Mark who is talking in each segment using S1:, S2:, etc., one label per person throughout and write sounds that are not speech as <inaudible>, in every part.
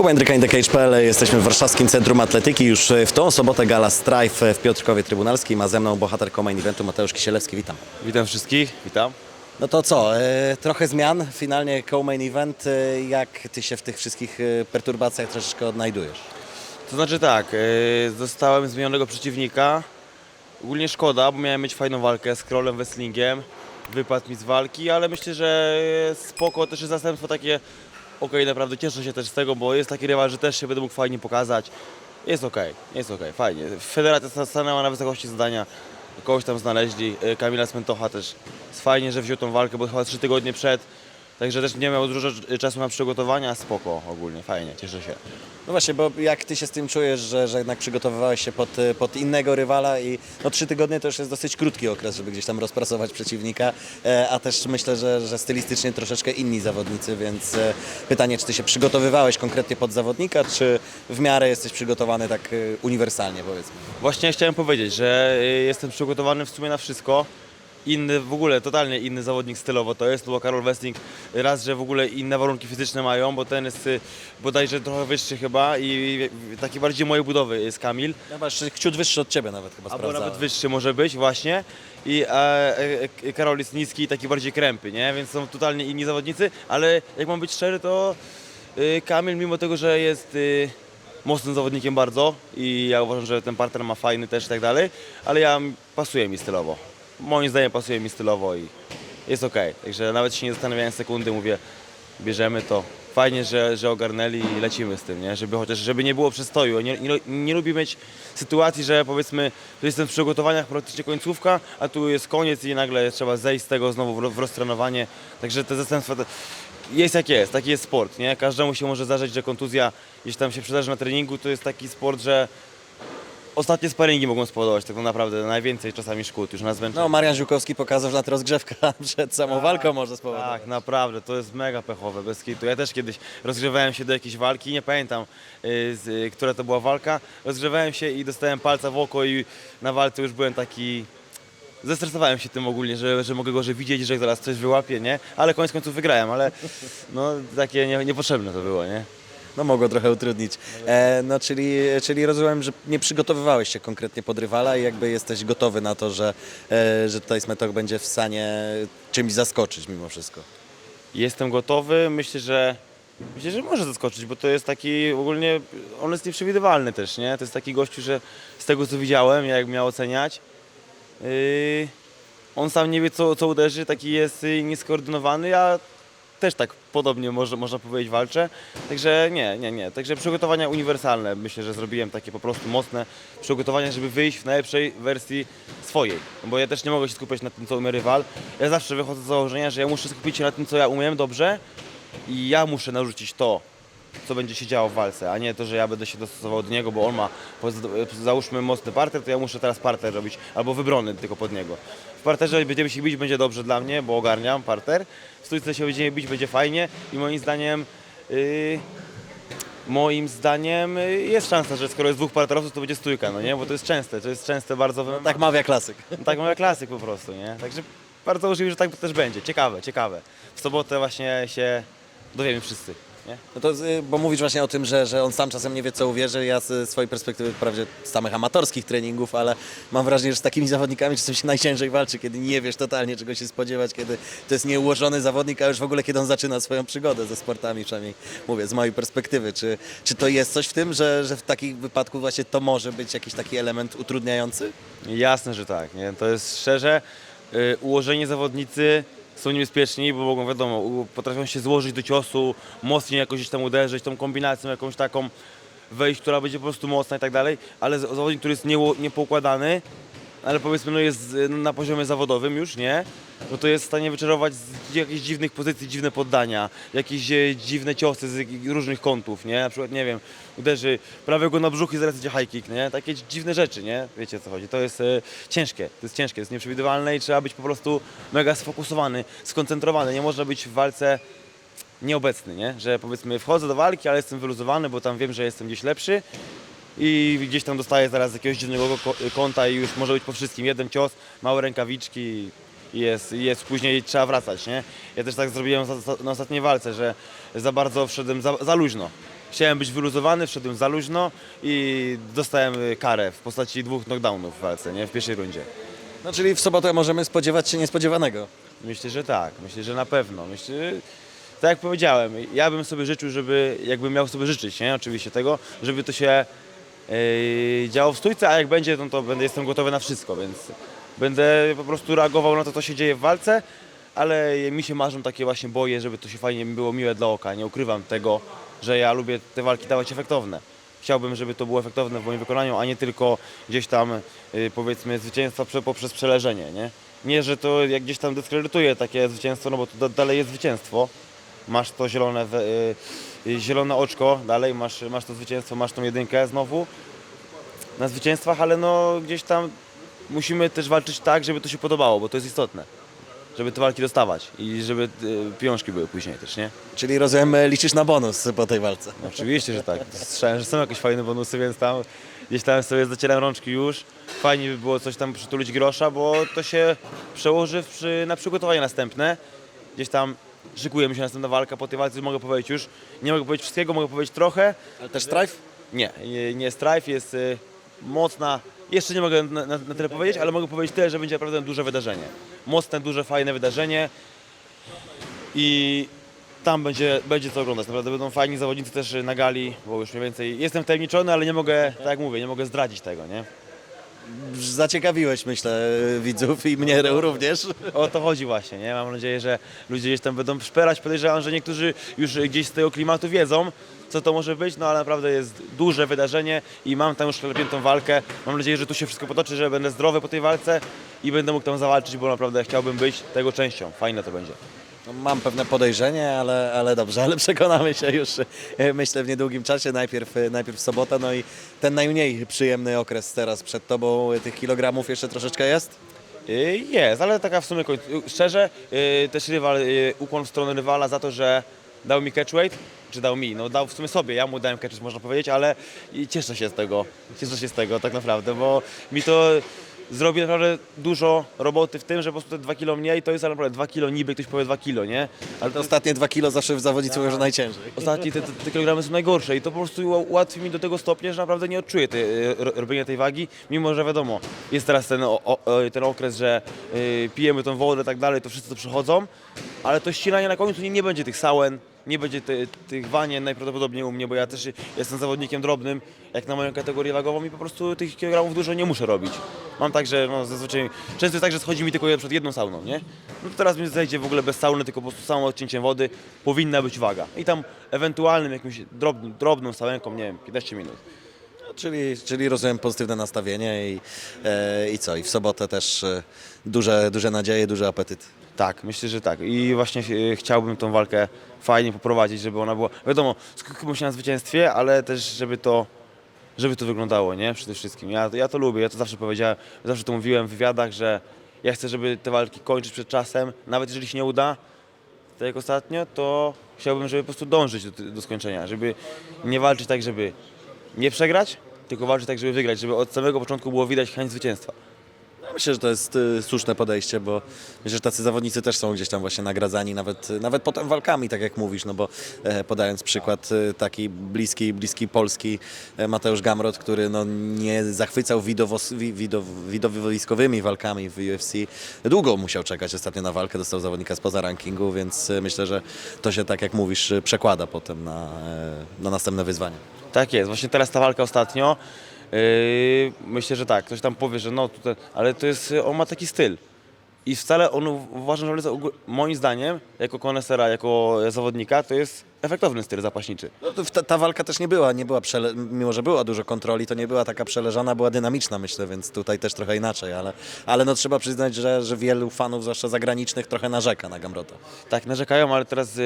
S1: Kuba Jędryka, InTheCage.pl. Jesteśmy w Warszawskim Centrum Atletyki. Już w tą sobotę gala Strife w Piotrkowie Trybunalskim, a ze mną bohater main eventu Mateusz Kisielewski. Witam.
S2: Witam wszystkich, witam.
S1: No to co, e, trochę zmian. Finalnie co-main event. E, jak ty się w tych wszystkich e, perturbacjach troszeczkę odnajdujesz?
S2: To znaczy tak, zostałem zmienionego przeciwnika. Ogólnie szkoda, bo miałem mieć fajną walkę z Krolem Wrestlingiem. Wypadł mi z walki, ale myślę, że spoko, też jest zastępstwo takie okej, naprawdę cieszę się też z tego, bo jest taki rywal, że też się będę mógł fajnie pokazać. Jest okej, jest okej, fajnie. Federacja stanęła na wysokości zadania, kogoś tam znaleźli. Yy, Kamila Smentocha też jest fajnie, że wziął tą walkę, bo chyba trzy tygodnie przed. Także też nie miał dużo czasu na przygotowania, spoko ogólnie, fajnie, cieszę się.
S1: No właśnie, bo jak ty się z tym czujesz, że, że jednak przygotowywałeś się pod, pod innego rywala i no trzy tygodnie to już jest dosyć krótki okres, żeby gdzieś tam rozprasować przeciwnika, e, a też myślę, że, że stylistycznie troszeczkę inni zawodnicy, więc e, pytanie, czy ty się przygotowywałeś konkretnie pod zawodnika, czy w miarę jesteś przygotowany tak e, uniwersalnie powiedzmy?
S2: Właśnie chciałem powiedzieć, że jestem przygotowany w sumie na wszystko. Inny, w ogóle totalnie inny zawodnik stylowo to jest, bo Karol Westling raz, że w ogóle inne warunki fizyczne mają, bo ten jest y, bodajże trochę wyższy chyba i i taki bardziej mojej budowy jest Kamil,
S1: Chyba jeszcze ciut wyższy od ciebie nawet chyba
S2: albo
S1: sprawdzałem.
S2: nawet wyższy może być właśnie i e, e, e, Karol jest niski i taki bardziej krępy, nie? Więc są totalnie inni zawodnicy, ale jak mam być szczery, to y, Kamil mimo tego, że jest y, mocnym zawodnikiem bardzo i ja uważam, że ten partner ma fajny też i tak dalej, ale ja pasuje mi stylowo. Moim zdaniem pasuje mi stylowo i jest ok. Także nawet się nie zastanawiałem sekundy, mówię, bierzemy to. Fajnie, że, że ogarnęli i lecimy z tym, nie? Żeby chociaż, żeby nie było przestoju. Nie, nie, nie lubię mieć sytuacji, że powiedzmy, że jestem w przygotowaniach praktycznie końcówka, a tu jest koniec i nagle trzeba zejść z tego znowu w, ro- w roztrenowanie. Także te zastępstwa jest jak jest, taki jest sport, nie? Każdemu się może zdarzyć, że kontuzja gdzieś tam się przydarzy na treningu, to jest taki sport, że ostatnie sparingi mogą spowodować tak naprawdę najwięcej czasami szkód już na zmęczeniu.
S1: No Marian Ziółkowski pokazał, że nawet rozgrzewka <laughs> przed samą walką może spowodować.
S2: Tak, naprawdę, to jest mega pechowe, bez kitu. Ja też kiedyś rozgrzewałem się do jakiejś walki, nie pamiętam, y, z, y, która to była walka. Rozgrzewałem się i dostałem palca w oko i na walce już byłem taki... Zestresowałem się tym ogólnie, że, że mogę go że widzieć, że zaraz coś wyłapie, nie? Ale koniec końców wygrałem, ale no takie nie, niepotrzebne to było, nie?
S1: No mogło trochę utrudnić. E, no czyli, czyli rozumiem, że nie przygotowywałeś się konkretnie pod rywala i jakby jesteś gotowy na to, że, e, że tutaj Smetok będzie w stanie czymś zaskoczyć mimo wszystko.
S2: Jestem gotowy, myślę, że myślę, że może zaskoczyć, bo to jest taki ogólnie, on jest nieprzewidywalny też, nie? To jest taki gościu, że z tego co widziałem, jak miał oceniać, yy, on sam nie wie co, co uderzy, taki jest yy, nieskoordynowany, ja też tak podobnie może, można powiedzieć walczę, także nie, nie, nie, także przygotowania uniwersalne, myślę, że zrobiłem takie po prostu mocne przygotowania, żeby wyjść w najlepszej wersji swojej, bo ja też nie mogę się skupiać na tym, co umie rywal, ja zawsze wychodzę z założenia, że ja muszę skupić się na tym, co ja umiem dobrze i ja muszę narzucić to, co będzie się działo w walce, a nie to, że ja będę się dostosował do niego, bo on ma, załóżmy, mocny parter, to ja muszę teraz parter robić, albo wybrony tylko pod niego. W parterze będziemy się bić, będzie dobrze dla mnie, bo ogarniam parter. W stójce się będziemy bić, będzie fajnie i moim zdaniem... Yy, Moim zdaniem yy, jest szansa, że skoro jest dwóch parterowców, to będzie stójka, no nie? Bo to jest częste, to jest częste bardzo. w MMA.
S1: Tak mawia klasyk.
S2: No <laughs> tak mówię klasyk po prostu, nie? Także bardzo możliwe, że tak też będzie. Ciekawe, ciekawe. W sobotę właśnie się dowiemy wszyscy,
S1: No to, y, bo mówisz właśnie o tym, że, że on sam czasem nie wie co uwierzy. Ja z swojej perspektywy, wprawdzie z samych amatorskich treningów, ale mam wrażenie, że z takimi zawodnikami czasem się najciężej walczy, kiedy nie wiesz totalnie czego się spodziewać, kiedy to jest nieułożony zawodnik, a już w ogóle kiedy on zaczyna swoją przygodę ze sportami, przynajmniej mówię, z mojej perspektywy. Czy, czy to jest coś w tym, że, że w takim wypadku właśnie to może być jakiś taki element utrudniający?
S2: Jasne, że tak, nie? To jest szczerze, y, ułożeni zawodnicy są niebezpieczni, bo mogą, wiadomo, potrafią się złożyć do ciosu, mocniej jakoś gdzieś tam uderzyć, tą kombinacją jakąś taką wejść, która będzie po prostu mocna i tak dalej, ale zawodnik, który jest nieło- niepoukładany, ale powiedzmy no jest y, na poziomie zawodowym już, nie? No to jest w stanie wyczarować z jakichś dziwnych pozycji, dziwne poddania, jakieś e, dziwne ciosy z różnych kątów, nie? Na przykład, nie wiem, uderzy prawego na brzuch i zaraz idzie high kick, nie? Takie dziwne rzeczy, nie? Wiecie o co chodzi. To jest e, ciężkie, to jest ciężkie, to jest nieprzewidywalne i trzeba być po prostu mega sfokusowany, skoncentrowany. Nie można być w walce nieobecny, nie? Że powiedzmy wchodzę do walki, ale jestem wyluzowany, bo tam wiem, że jestem gdzieś lepszy i gdzieś tam dostaję zaraz z jakiegoś dziwnego ko- kąta i już może być po wszystkim. Jeden cios, małe rękawiczki i jest, i jest później trzeba wracać, nie? Ja też tak zrobiłem za, za, na ostatniej walce, że za bardzo wszedłem za, za luźno. Chciałem być wyluzowany, wszedłem za luźno i dostałem y, karę w postaci dwóch knockdownów w walce, nie? W pierwszej rundzie.
S1: No czyli w sobotę możemy spodziewać się niespodziewanego.
S2: Myślę, że tak. Myślę, że na pewno. Myślę, że, tak jak powiedziałem, ja bym sobie życzył, żeby, jakbym miał sobie życzyć, nie? Oczywiście tego, żeby to się yy, działo w stójce, a jak będzie, no to będę, jestem gotowy na wszystko, więc będę po prostu reagował na to, co się dzieje w walce, ale mi się marzą takie właśnie boje, żeby to się fajnie było miłe dla oka. Nie ukrywam tego, że ja lubię te walki dawać efektowne. Chciałbym, żeby to było efektowne w moim wykonaniu, a nie tylko gdzieś tam y, powiedzmy zwycięstwa prze, poprzez przeleżenie, nie? Nie, że to jak gdzieś tam dyskredytuje takie zwycięstwo, no bo to da, dalej jest zwycięstwo. Masz to zielone, y, y, zielone oczko, dalej masz, masz to zwycięstwo, masz tą jedynkę znowu na zwycięstwach, ale no gdzieś tam musimy też walczyć tak, żeby to się podobało, bo to jest istotne. Żeby te walki dostawać i żeby y, pieniążki były później też, nie?
S1: Czyli rozumiem, e, liczysz na bonus po tej walce.
S2: No, oczywiście, że tak. Słyszałem, że są jakieś fajne bonusy, więc tam gdzieś tam sobie zacieram rączki już. Fajnie by było coś tam przytulić grosza, bo to się przełoży w, przy, na przygotowanie następne. Gdzieś tam szykuje mi się następna walka, po tej walce mogę powiedzieć już. Nie mogę powiedzieć wszystkiego, mogę powiedzieć trochę.
S1: Ale też Strife?
S2: Nie, nie, nie Strife jest y, mocna. Jeszcze nie mogę na, na, na tyle powiedzieć, ale mogę powiedzieć tyle, że będzie naprawdę duże wydarzenie. Mocne, duże, fajne wydarzenie. I tam będzie, będzie co oglądać. Naprawdę będą fajni zawodnicy też na gali, bo już mniej więcej jestem wtajemniczony, ale nie mogę, tak jak mówię, nie mogę zdradzić tego, nie?
S1: Zaciekawiłeś, myślę, widzów i mnie również.
S2: O to chodzi właśnie, nie? Mam nadzieję, że ludzie gdzieś tam będą szperać. Podejrzewam, że niektórzy już gdzieś z tego klimatu wiedzą, co to może być, no ale naprawdę jest duże wydarzenie i mam tam już klepiętą walkę. Mam nadzieję, że tu się wszystko potoczy, że będę zdrowy po tej walce i będę mógł tam zawalczyć, bo naprawdę chciałbym być tego częścią. Fajne to będzie.
S1: No, Mam pewne podejrzenie, ale, ale dobrze, ale <laughs> przekonamy się już, e, myślę, w niedługim czasie. Najpierw, e, najpierw sobota, no i ten najmniej przyjemny okres teraz przed tobą. E, Tych kilogramów jeszcze troszeczkę jest?
S2: Jest, ale taka w sumie szczerze, też rywal, ukłon w stronę rywala za to, że dał mi catchweight, czy dał mi, no dał w sumie sobie, ja mu dałem catchweight można powiedzieć, ale cieszę się z tego, cieszę się z tego tak naprawdę, bo mi to zrobi naprawdę dużo roboty w tym, że po prostu te 2 kilo mniej to jest ale naprawdę 2 kilo niby, ktoś powie 2 kilo, nie? Ale
S1: Te ostatnie dwa kilo zawsze w zawodnicy że najciężej.
S2: Ostatnie te, te, te kilogramy są najgorsze i to po prostu ułatwi mi do tego stopnia, że naprawdę nie odczuję te, ro- robienia tej wagi, mimo że wiadomo, jest teraz ten, o, o, ten okres, że y, pijemy tą wodę i tak dalej, to wszyscy to przechodzą, ale to ścinanie na końcu nie, nie będzie tych sałen, nie będzie tych wanien najprawdopodobniej u mnie, bo ja też jestem zawodnikiem drobnym, jak na moją kategorię wagową i po prostu tych kilogramów dużo nie muszę robić. Mam tak, że no, zazwyczaj, często jest tak, że schodzi mi tylko przed jedną sauną, nie? No to teraz mi zejdzie w ogóle bez sauny, tylko po prostu samym odcięciem wody powinna być waga. I tam ewentualnym jakimś drobnym, drobną sałenką, nie wiem, 15 minut.
S1: Czyli, czyli rozumiem pozytywne nastawienie i, e, i co? I w sobotę też e, duże, duże nadzieje, duży apetyt.
S2: Tak, myślę, że tak. I właśnie e, chciałbym tą walkę fajnie poprowadzić, żeby ona była, wiadomo, skupiam się na zwycięstwie, ale też żeby to, żeby to wyglądało, nie? Przede wszystkim. Ja, ja to lubię, ja to zawsze powiedziałem, zawsze to mówiłem w wywiadach, że ja chcę, żeby te walki kończyć przed czasem, nawet jeżeli się nie uda, tak jak ostatnio, to chciałbym, żeby po prostu dążyć do, do skończenia, żeby nie walczyć tak, żeby nie przegrać, tylko walczyć tak, żeby wygrać, żeby od samego początku było widać chęć zwycięstwa.
S1: Myślę, że to jest y, słuszne podejście, bo myślę, że tacy zawodnicy też są gdzieś tam właśnie nagradzani, nawet, nawet potem walkami, tak jak mówisz, no bo e, podając przykład e, taki bliski, bliski Polski e, Mateusz Gamrot, który no, nie zachwycał widowiskowymi walkami w UFC, długo musiał czekać ostatnio na walkę, dostał zawodnika spoza rankingu, więc myślę, że to się, tak jak mówisz, przekłada potem na, na następne wyzwanie.
S2: Tak jest, właśnie teraz ta walka ostatnio. Yy, myślę, że tak, ktoś tam powie, że no tutaj, ale to jest, on ma taki styl. I wcale on uważam, że on jest, ogó- moim zdaniem, jako konesera, jako zawodnika, to jest efektowny styl zapaśniczy.
S1: No, ta, ta walka też nie była, nie była przele... mimo że była dużo kontroli, to nie była taka przeleżana, była dynamiczna myślę, więc tutaj też trochę inaczej, ale, ale no trzeba przyznać, że, że wielu fanów, zwłaszcza zagranicznych, trochę narzeka na Gamrota.
S2: Tak, narzekają, ale teraz y,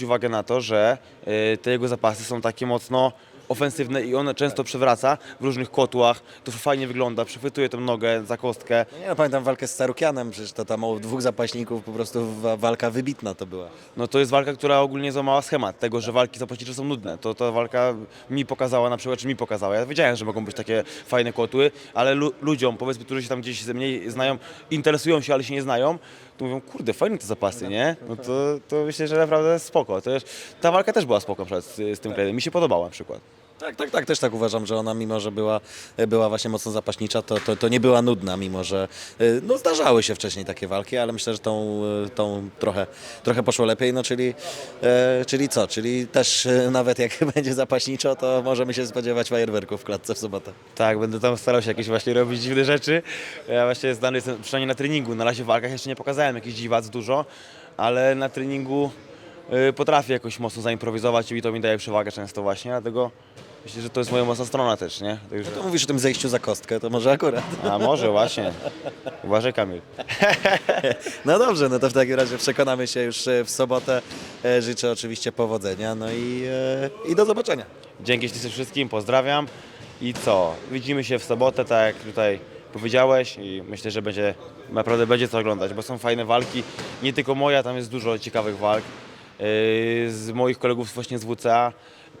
S2: y, uwagę na to, że y, te jego zapasy są takie mocno ofensywne i on często przewraca w różnych kotłach. To fajnie wygląda, przechwytuje tą nogę za kostkę.
S1: No nie no, pamiętam walkę z Sarukianem, przecież to tam o dwóch zapaśników po prostu wa- walka wybitna to była.
S2: No to jest walka, która ogólnie złamała schemat tego, że walki zapaśnicze są nudne. To ta walka mi pokazała na przykład, czy mi pokazała. Ja wiedziałem, że mogą być takie fajne kotły, ale lu- ludziom, powiedzmy, którzy się tam gdzieś ze mniej znają, interesują się, ale się nie znają, to mówią, kurde, fajne te zapasy, nie? No to, to myślę, że naprawdę spoko. To jest, ta walka też była spoko na przykład z, z tym krajem. Mi się podobała na przykład.
S1: Tak, tak, tak, też tak uważam, że ona mimo, że była, była właśnie mocno zapaśnicza, to, to, to nie była nudna, mimo że y, no, zdarzały się wcześniej takie walki, ale myślę, że tą, y, tą trochę, trochę poszło lepiej, no czyli, e, czyli co, czyli też y, nawet jak <laughs> będzie zapaśniczo, to możemy się spodziewać fajerwerków w klatce w sobotę.
S2: Tak, będę tam starał się jakieś właśnie robić dziwne rzeczy. Ja właśnie znany jestem przynajmniej na treningu. Na razie w walkach jeszcze nie pokazałem jakichś dziwac dużo, ale na treningu potrafię jakoś mocno zaimprowizować i to mi daje przewagę często właśnie, dlatego myślę, że to jest moja mocna strona też, nie? Także...
S1: To mówisz o tym zejściu za kostkę, to może akurat.
S2: A może właśnie. Uważaj Kamil. <laughs>
S1: No dobrze, no to w takim razie przekonamy się już e, w sobotę. E, Życzę oczywiście powodzenia, no i, e, i do zobaczenia.
S2: Dzięki ślicznie wszystkim, pozdrawiam. I co? Widzimy się w sobotę, tak jak tutaj powiedziałeś i myślę, że będzie naprawdę będzie co oglądać, bo są fajne walki. Nie tylko moja, tam jest dużo ciekawych walk. Z moich kolegów właśnie z WCA,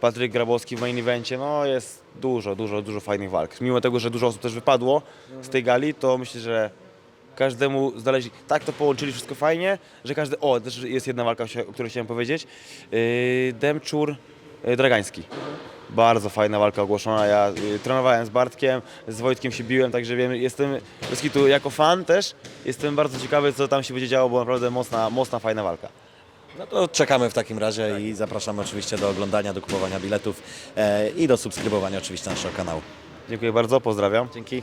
S2: Patryk Grabowski w main evencie, no jest dużo, dużo, dużo fajnych walk. Mimo tego, że dużo osób też wypadło z tej gali, to myślę, że każdemu znaleźli, tak to połączyli wszystko fajnie, że każdy, o, też jest jedna walka, o której chciałem powiedzieć, yy, Demczur yy, Dragański. Bardzo fajna walka ogłoszona, ja y, trenowałem z Bartkiem, z Wojtkiem się biłem, także wiem, jestem, bez kitu, jako fan też, jestem bardzo ciekawy, co tam się będzie działo, bo naprawdę mocna, mocna, fajna walka.
S1: No to czekamy w takim razie i zapraszamy oczywiście do oglądania, do kupowania biletów e, i do subskrybowania oczywiście naszego kanału.
S2: Dziękuję bardzo, pozdrawiam.
S1: Dzięki.